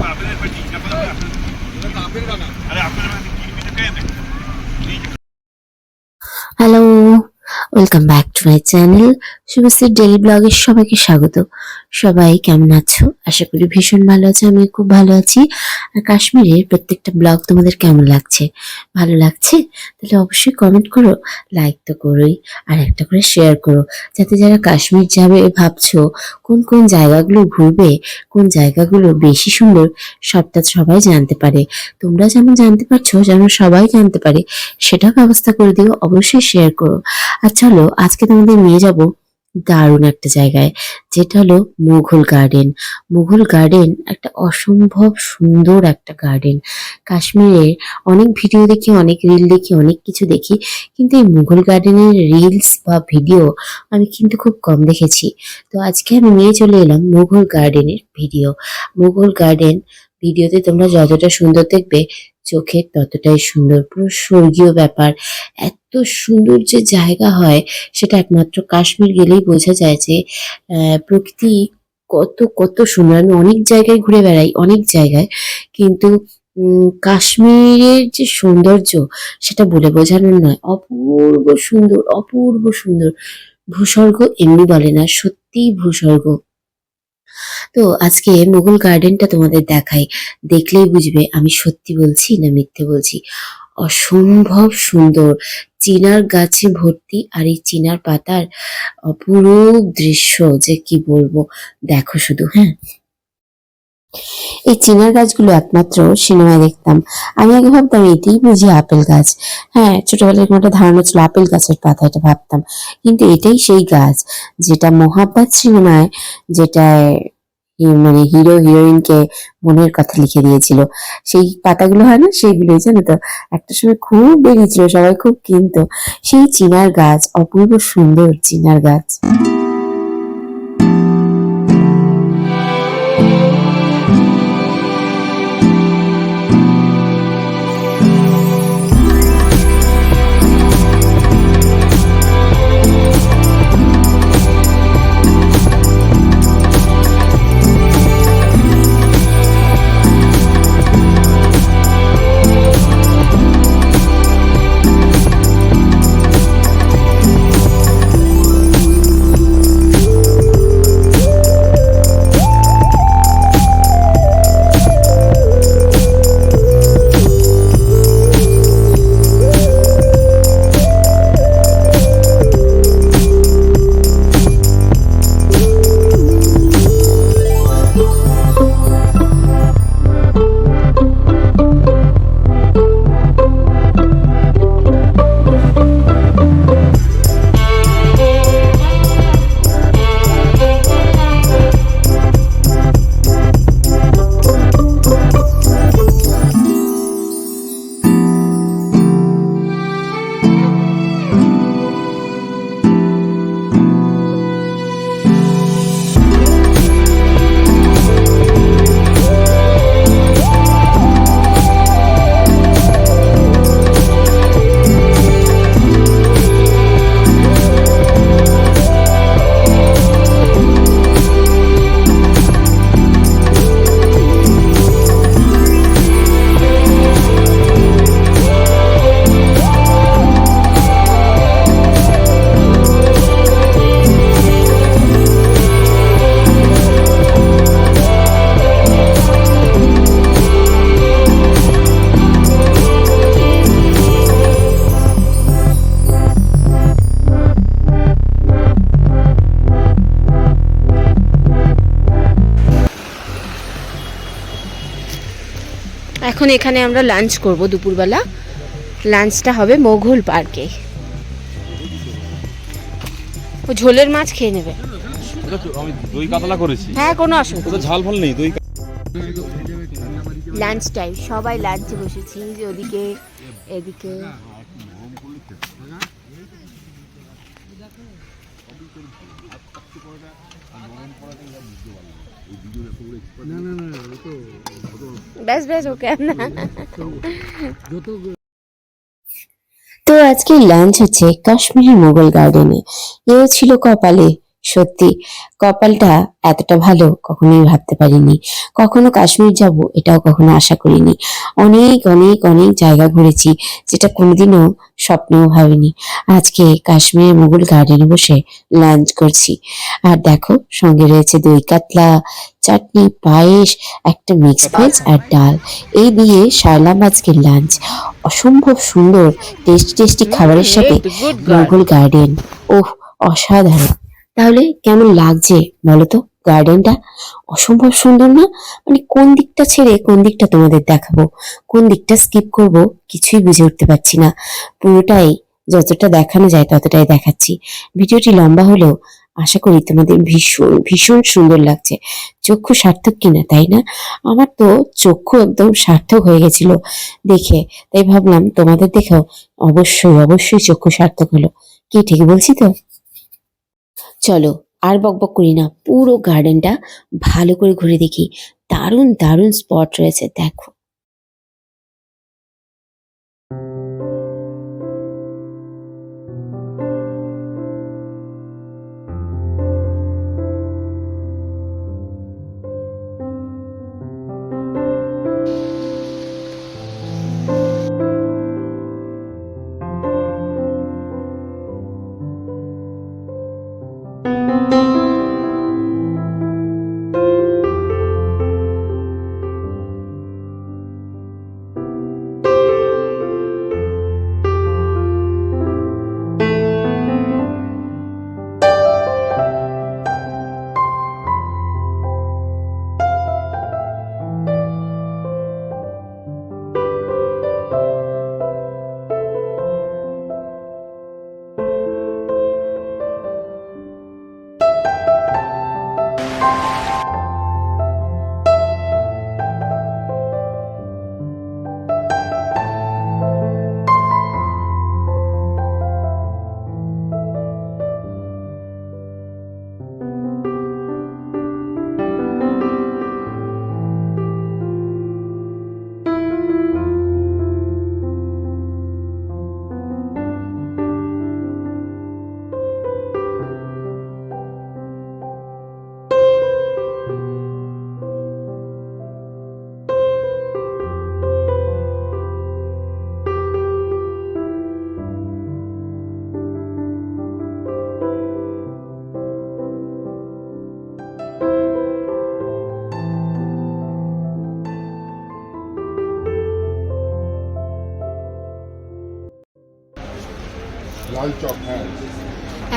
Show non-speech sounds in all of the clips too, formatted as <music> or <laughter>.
അപ്പൊ അപ്പൊ അല്ല അപ്പൊ welcome back to my channel শুভশ্রীর daily ব্লগের সবাইকে স্বাগত। সবাই কেমন আছো? আশা করি ভীষণ ভালো আছে আমি খুব ভালো আছি। আর কাশ্মীরের প্রত্যেকটা ব্লগ তোমাদের কেমন লাগছে? ভালো লাগছে? তাহলে অবশ্যই কমেন্ট করো লাইক তো করোই, আর একটা করে শেয়ার করো। যাতে যারা কাশ্মীর যাবে ভাবছ কোন কোন জায়গাগুলো ঘুরবে, কোন জায়গাগুলো বেশি সুন্দর, সবটা সবাই জানতে পারে। তোমরা যেমন জানতে পারছ যেন সবাই জানতে পারে সেটা ব্যবস্থা করে দিও, অবশ্যই শেয়ার করো। আর চলো আজকে তোমাদের নিয়ে যাব দারুণ একটা জায়গায়, যেটা হলো মুঘল গার্ডেন। মুঘল গার্ডেন একটা অসম্ভব সুন্দর একটা গার্ডেন। কাশ্মীরের অনেক ভিডিও দেখি, অনেক রিল দেখি, অনেক কিছু দেখি, কিন্তু এই মুঘল গার্ডেনের রিলস বা ভিডিও আমি কিন্তু খুব কম দেখেছি। তো আজকে আমি নিয়ে চলে এলাম মুঘল গার্ডেনের ভিডিও মুঘল গার্ডেন ভিডিওতে তোমরা যতটা সুন্দর দেখবে চোখে ততটাই সুন্দর, পুরো স্বর্গীয় ব্যাপার। এত সুন্দর যে জায়গা হয়, সেটা একমাত্র কাশ্মীর গেলেই বোঝা যায় যে প্রকৃতি কত কত সুন্দর। আমি অনেক জায়গায় ঘুরে বেড়াই, অনেক জায়গায়, কিন্তু কাশ্মীরের যে সৌন্দর্য, সেটা বলে বোঝানোর নয়। অপূর্ব সুন্দর অপূর্ব সুন্দর। ভূস্বর্গ এমনি বলে না, সত্যিই ভূস্বর্গ। তো আজকে মুঘল গার্ডেনটা তোমাদের দেখাই। দেখলেই বুঝবে আমি সত্যি বলছি না মিথ্যে বলছি। অসম্ভব সুন্দর। চিনার গাছে ভর্তি আর এই চিনার পাতার অপরূপ দৃশ্য যে কি বলব? দেখো শুধু হ্যাঁ? এই চিনার গাছগুলো একমাত্র সিনেমায় দেখতাম। আমি আগে ভাবতাম এটি বুঝি আপেল গাছ। হ্যাঁ ছোটবেলায় এরকম একটা ধারণা ছিল, আপেল গাছের পাতা, এটা ভাবতাম। কিন্তু এটাই সেই গাছ, যেটা মহাব্বাত সিনেমায়, যেটায় মানে হিরো, হিরোইনকে মনের কথা লিখে দিয়েছিল। সেই পাতাগুলো হয় না, সেইগুলোই জানো তো? একটা সময় খুব বেরিয়েছিল, সবাই খুব কিনতো। সেই চিনার গাছ, অপূর্ব সুন্দর চিনার গাছ। এখন এখানে আমরা লাঞ্চ করব দুপুরবেলা। লাঞ্চটা হবে মোঘল পার্কে। ও ঝোলের মাছ খেয়ে নেবে। দই কাতলা করেছি। হ্যাঁ কোনো অসুবিধা ঝাল ফল নেই দই লাঞ্চ টাইম সবাই লাঞ্চে বসেছি যে ওদিকে এদিকে ব্যাস ব্যাস ওকে তো আজকে লাঞ্চ হচ্ছে কাশ্মীরি মোগল গার্ডেনে এও ছিল কপালে সত্যি কপালটা এতটা ভালো কখনোই ভাবতে পারিনি। কখনো কাশ্মীর যাব এটাও কখনো আশা করিনি। অনেক অনেক অনেক জায়গা ঘুরেছি যেটা কোনোদিনও স্বপ্নেও ভাবিনি। আজকে কাশ্মীরের মুঘল গার্ডেনে বসে লাঞ্চ করছি। আর দেখো সঙ্গে রয়েছে দই কাতলা চাটনি পায়েস একটা মিক্স ভেজ আর ডাল। এই দিয়ে সারলাম আজকে লাঞ্চ। অসম্ভব সুন্দর টেস্টি টেস্টি খাবারের সাথে মুঘল গার্ডেন। ওহ অসাধারণ। তাহলে কেমন লাগছে বলো তো গার্ডেনটা অসম্ভব সুন্দর না? মানে কোন দিকটা ছেড়ে কোন দিকটা তোমাদের দেখাবো? কোন দিকটা স্কিপ করব? কিছুই বুঝে উঠতে পারছি না। পুরোটাই যতটা দেখানো যায় ততটাই দেখাচ্ছি। ভিডিওটি লম্বা হলেও আশা করি তোমাদের ভীষণ ভীষণ সুন্দর লাগছে। চক্ষু সার্থক কিনা, তাই না? আমার তো চক্ষু একদম সার্থক হয়ে গেছিল দেখে। তাই ভাবলাম তোমাদের দেখেও অবশ্যই অবশ্যই চক্ষু সার্থক হলো। কি ঠিক বলছি তো? চলো আর বকবক করি না, পুরো গার্ডেনটা ভালো করে ঘুরে দেখি। দারুণ দারুণ স্পট রয়েছে, দেখো।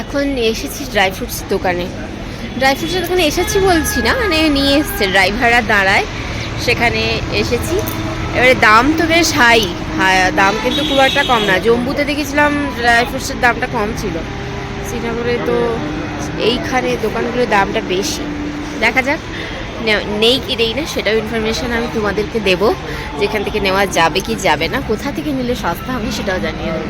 এখন এসেছি ড্রাই ফ্রুটস দোকানে। ড্রাই ফ্রুটসের দোকানে এসেছি বলছি না মানে নিয়ে এসছে, ড্রাইভাররা দাঁড়ায়, সেখানে এসেছি। এবারে দাম তো বেশ হাই দাম কিন্তু খুব একটা কম না। জম্বুতে দেখেছিলাম ড্রাই ফ্রুটসের দামটা কম ছিল। শ্রীনগরে তো এইখানে দোকানগুলোর দামটা বেশি। দেখা যাক নেই কি নেই না, সেটাও ইনফরমেশন আমি তোমাদেরকে দেবো। যেখান থেকে নেওয়া যাবে কি যাবে না, কোথা থেকে নিলে সস্তা হবে সেটাও জানিয়ে দেবো।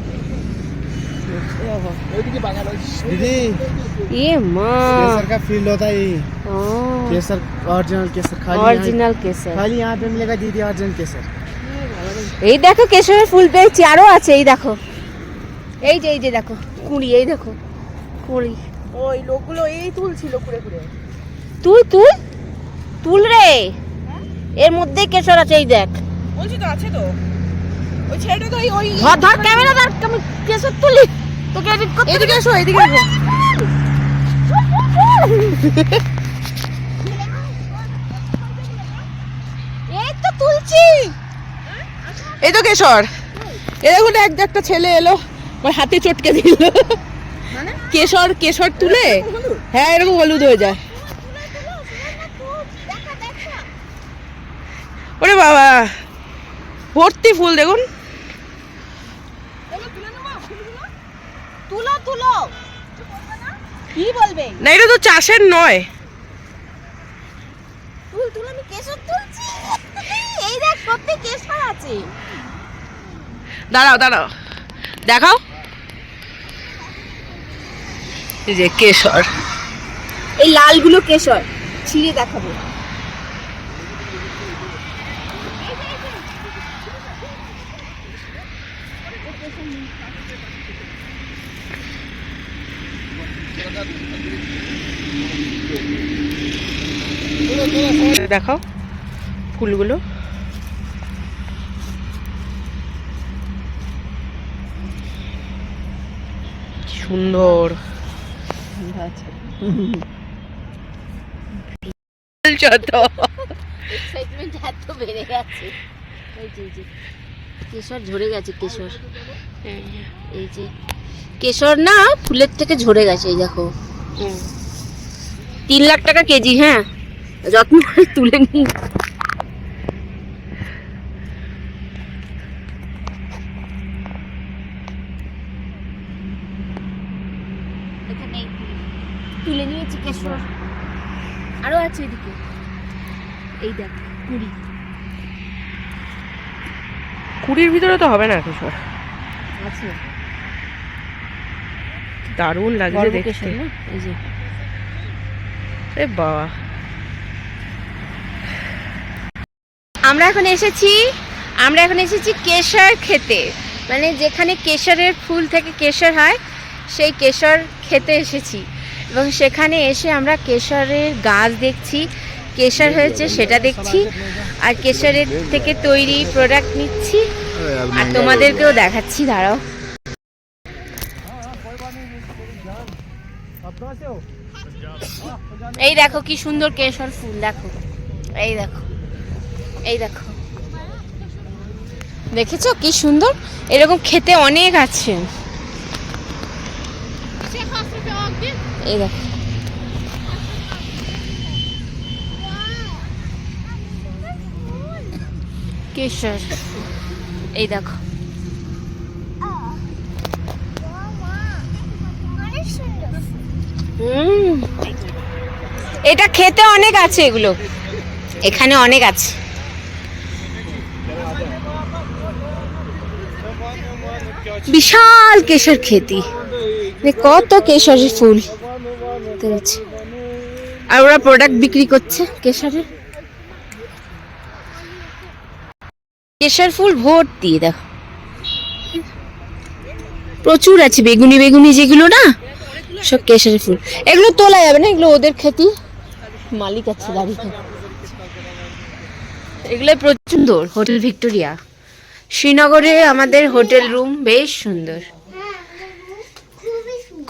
ये माँ केसर का फील होता है ये हाँ, केसर ओरिजिनल केसर खाली यहाँ- অরিজিনাল কেশর खाली यहाँ पे मिलेगा दीदी ओरिजिनल केसर এই দেখো কেশরের ফুল পেয়েছি আরো আছে এই দেখো এই যে এই যে দেখো কুড়ি এই দেখো কুড়ি ওই লোকগুলো এই তুলছিল ঘুরে ঘুরে তুল তুল তুল রে এর মধ্যেই কেশর আছে এই দেখ বলছি তো আছে তো ওই ছেলেটা তো ওই ওই ধর ধর ক্যামেরা ধর আমি কেশর তুলি তোকে এডিট করতে এদিকে এসো এদিকে এসো এই তো তুলছি এই তো কেশর এ দেখুন এক একটা ছেলে এলো আমার হাতে চটকে দিল কেশর কেশর তুলে হ্যাঁ এরকম হলুদ হয়ে যায় ওরে বাবা ভর্তি ফুল দেখুন তুলো। তুলো কি বলবে? না এটা তো চাষের নয়। তুল তুল আমি কেশর তুলছি। এই দেখ সত্যি কেশর আছে। দাঁড়াও দাঁড়াও। দেখাও। এই যে কেশর। এই লালগুলো কেশর ছিঁড়ে দেখাবো। দেখাও ফুলগুলো। সুন্দর। যত এক্সাইটমেন্ট এত বেড়ে গেছে। এই যে কেশর ঝরে গেছে কেশর। হ্যাঁ, এই যে কেশর না ফুলের থেকে ঝরে গেছে এই দেখো। তিন লাখ টাকা কেজি হ্যাঁ? যত্ন করে তুলে নিই তুলে নিয়েছি কেশর। আরও আছে এদিকে। এই দেখ কুড়ি। কুড়ির ভিতরে তো হবে না কেশর। আছে। দারুণ লাগছে দেখতে। এই যে। এ বাবা। আমরা এখন এসেছি আমরা এখন এসেছি কেশর খেতে। মানে যেখানে কেশরের ফুল থেকে কেশর হয় সেই কেশর খেতে এসেছি। এবং সেখানে এসে আমরা কেশরের গাছ দেখছি। কেশর হয়েছে সেটা দেখছি। আর কেশরের থেকে তৈরি প্রোডাক্ট নিচ্ছি। আর তোমাদেরকেও দেখাচ্ছি দাঁড়াও। এই দেখো কি সুন্দর কেশর ফুল, দেখো। এই দেখো। এই দেখো। দেখেছ কি সুন্দর? এরকম খেতে অনেক আছে। এই দেখো। কেশর এই দেখো। এটা খেতে অনেক আছে এগুলো। এখানে অনেক আছে। বিশাল কেশর খেতি। কত কেশরের ফুল। আর ওরা প্রোডাক্ট বিক্রি করছে কেশরের কেশর ফুল ভর্তি, দেখো। প্রচুর আছে বেগুনি বেগুনি যেগুলো না? সব কেশরের ফুল। এগুলো তোলা যাবে না? এগুলো ওদের খেতি? মালিক আছে দাঁড়িয়ে এগুলো প্রচুর হোটেল ভিক্টোরিয়া। শ্রীনগরে আমাদের হোটেল রুম বেশ সুন্দর।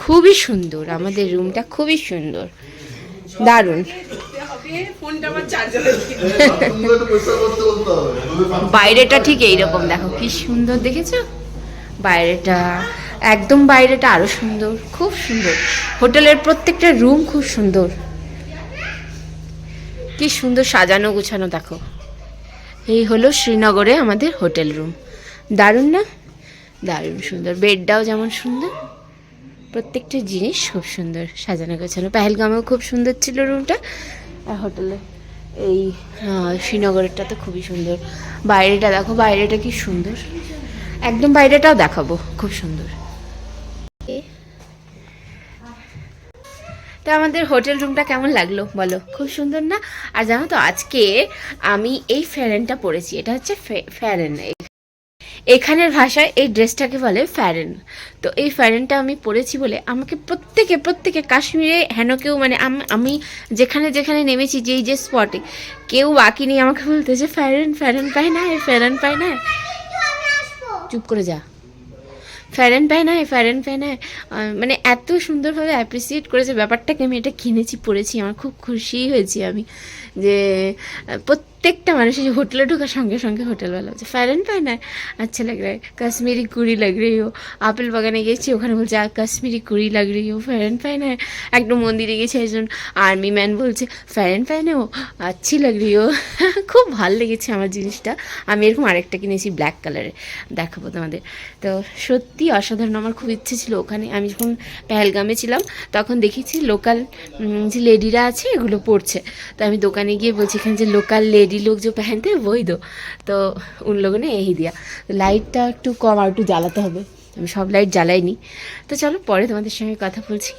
খুবই সুন্দর। আমাদের রুমটা খুবই সুন্দর। দারুণ। বাইরেটা ঠিক এইরকম। দেখো কি সুন্দর, দেখেছ? বাইরেটা একদম বাইরেটা আরও সুন্দর, খুব সুন্দর। হোটেলের প্রত্যেকটা রুম খুব সুন্দর। কি সুন্দর সাজানো গুছানো, দেখো। এই হলো শ্রীনগরে আমাদের হোটেল রুম। দারুণ না? দারুণ সুন্দর। বেডটাও যেমন সুন্দর, প্রত্যেকটা জিনিস খুব সুন্দর সাজানো গোছানো। পেহেলগামেও খুব সুন্দর ছিল রুমটা। আর হোটেলে এই শ্রীনগরেরটা তো খুবই সুন্দর। বাইরেটা দেখো, বাইরেটা কি সুন্দর। একদম বাইরেটাও দেখাবো, খুব সুন্দর তো আমাদের হোটেল রুমটা কেমন লাগল? বলো। খুব সুন্দর না? আর জানো তো আজকে আমি এই ফ্যারেনটা পরেছি। এটা হচ্ছে ফ্যারেন এখানের ভাষায় এই ড্রেসটাকে বলে ফ্যারেন তো এই ফ্যারেনটা আমি পরেছি বলে আমাকে প্রত্যেকে প্রত্যেকে কাশ্মীরে হেন কেউ মানে আমি যেখানে যেখানে নেমেছি যেই যে স্পটে কেউ বাকি নেই। আমাকে বলতেছে ফ্যারেন ফ্যারেন পায় না ফ্যারেন পায় না। চুপ করে যা। ফ্যারেন পায় না ফ্যারেন পায় না মানে এত সুন্দরভাবে অ্যাপ্রিসিয়েট করেছে ব্যাপারটাকে আমি এটা কিনেছি, পড়েছি, আমার খুব খুশি হয়েছি আমি যে প্রত্যেক প্রত্যেকটা মানুষ যে হোটেলে ঢোকার সঙ্গে সঙ্গে হোটেল বলা হচ্ছে ফ্যারেন ফ্যানার আচ্ছা লাগ রে, কাশ্মীরি কুড়ি লাগ রে ও। আপেল বাগানে গেছি, ওখানে বলছে, আর কাশ্মীরি কুড়ি লাগ রে ও ফ্যারেন ফাইনায় একদম মন্দিরে গেছে একজন আর্মি ম্যান বলছে ফ্যারেন ফ্যানে ও? আচ্ছি লাগ রে ও। <laughs> খুব ভালো লেগেছে আমার জিনিসটা। আমি এরকম আরেকটা কিনেছি ব্ল্যাক কালারে দেখাবো তোমাদের। তো সত্যি অসাধারণ। আমার খুব ইচ্ছে ছিল ওখানে। আমি যখন পেহেলগামে ছিলাম, তখন দেখেছি লোকাল যে লেডিরা আছে, এগুলো পড়ছে তো আমি দোকানে গিয়ে বলছি, এখানে যে লোকাল লেডি লোক যে पहनते हैं वही दो তো উন লোগों ने यही दिया তো লাইটটা একটু কম আর একটু জ্বালাতে হবে আমি সব লাইট জ্বালাইনি তো চলো পরে তোমাদের সঙ্গে কথা বলছি